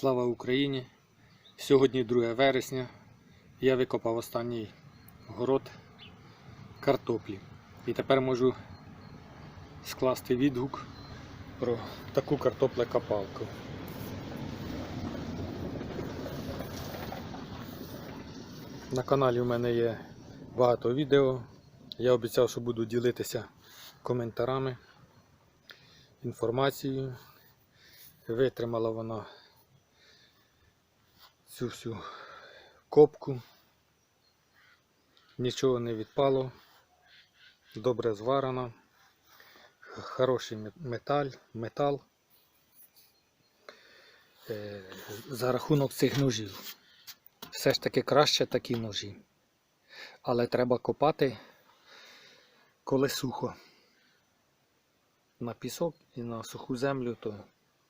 Слава Україні! Сьогодні 2 вересня. Я викопав останній город картоплі. І тепер можу скласти відгук про таку картоплекопалку. На каналі в мене є багато відео. Я обіцяв, що буду ділитися коментарами, інформацією. Витримала вона цю всю копку. Нічого не відпало. Добре зварена. х- Хороший металь, метал. Е, За рахунок цих ножів. Все ж таки краще такі ножі. Але треба копати, коли сухо. На пісок і на суху землю, то,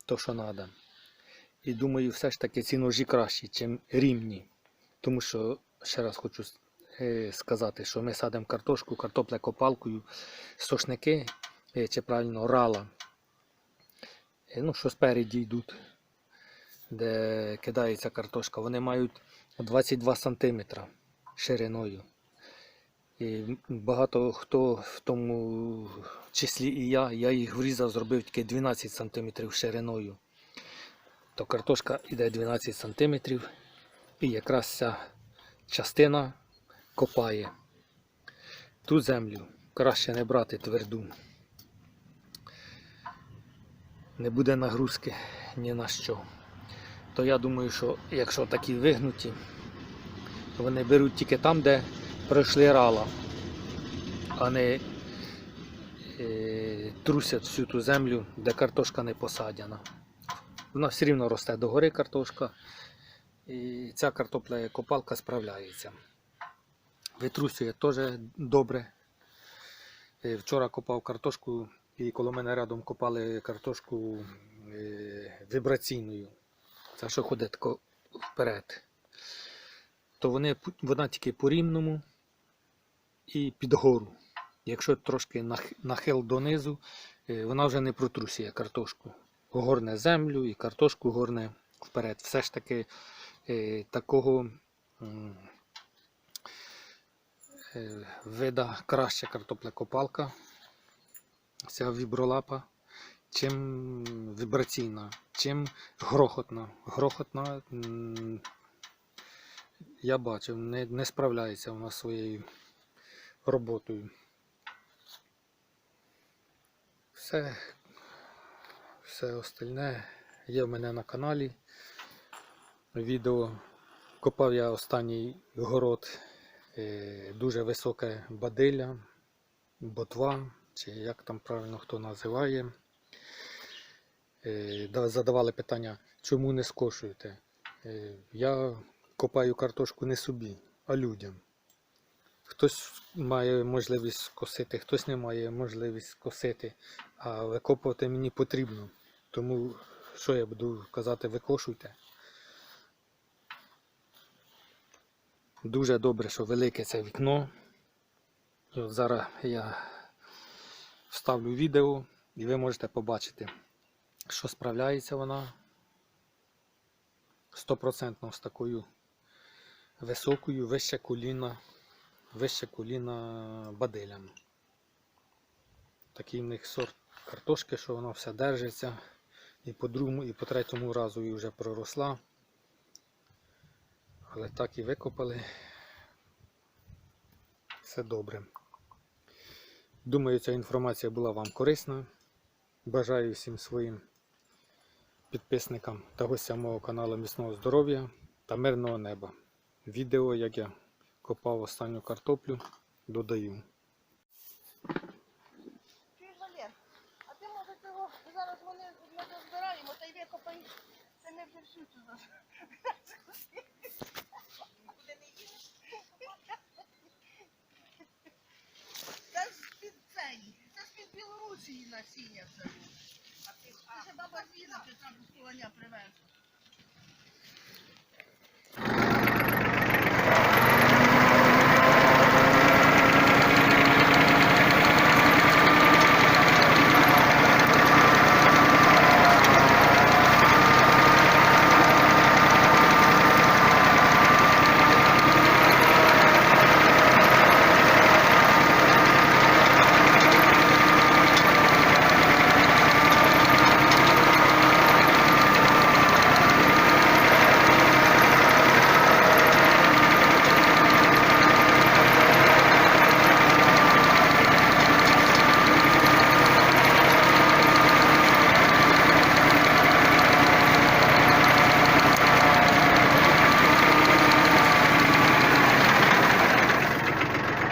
то що треба. І думаю, все ж таки ці ножі кращі, ніж рівні. Тому що, ще раз хочу е, сказати, що ми садимо картошку, картоплекопалкою, сошники, е, чи правильно рала, е, ну, що спереді йдуть, де кидається картошка, вони мають 22 см шириною. І багато хто в тому числі і я, я їх врізав, зробив тільки 12 см шириною то картошка йде 12 см і якраз ця частина копає. Ту землю краще не брати тверду. Не буде нагрузки ні на що. То я думаю, що якщо такі вигнуті, вони беруть тільки там, де пройшли рала, а не е, трусять всю ту землю, де картошка не посадяна. Вона все рівно росте догори картошка. І ця картопля копалка справляється. Витрусює теж добре. Е, Вчора копав картошку і коло мене рядом копали картошку е, вібраційною. Це що ходить вперед. То вони, вона тільки по рівному і під гору. Якщо трошки нахил донизу, е, вона вже не протрусює картошку горне землю і картошку горне вперед. Все ж таки е, такого е, вида краща картоплекопалка, ця вібролапа, чим вібраційна, чим грохотна. Грохотна, я бачив, не, не справляється вона своєю роботою. Все все остальне є в мене на каналі. Відео. Копав я останній город, е, дуже високе бадилля, ботва, чи як там правильно хто називає. Е, Задавали питання, чому не скошуєте? Е, Я копаю картошку не собі, а людям. Хтось має можливість скосити, хтось не має можливість скосити, а викопувати мені потрібно. Тому що я буду казати, викошуйте. Дуже добре, що велике це вікно. І от зараз я вставлю відео і ви можете побачити, що справляється вона стопроцентно з такою високою, вище коліна, вище коліна баделям. Такий в них сорт картошки, що вона вся держиться. І по другому, і по третьому разу і вже проросла. Але так і викопали. Все добре. Думаю, ця інформація була вам корисна. Бажаю всім своїм підписникам та гостям мого каналу міцного здоров'я та мирного неба. Відео, як я копав останню картоплю, додаю. Зараз вони ми розбираємо та й викопаєш. Це не вже всю цю зараз. Це ж під цей, це ж під Білорусії насіння це. А ти ще баба Зіна чи там з коня привезла.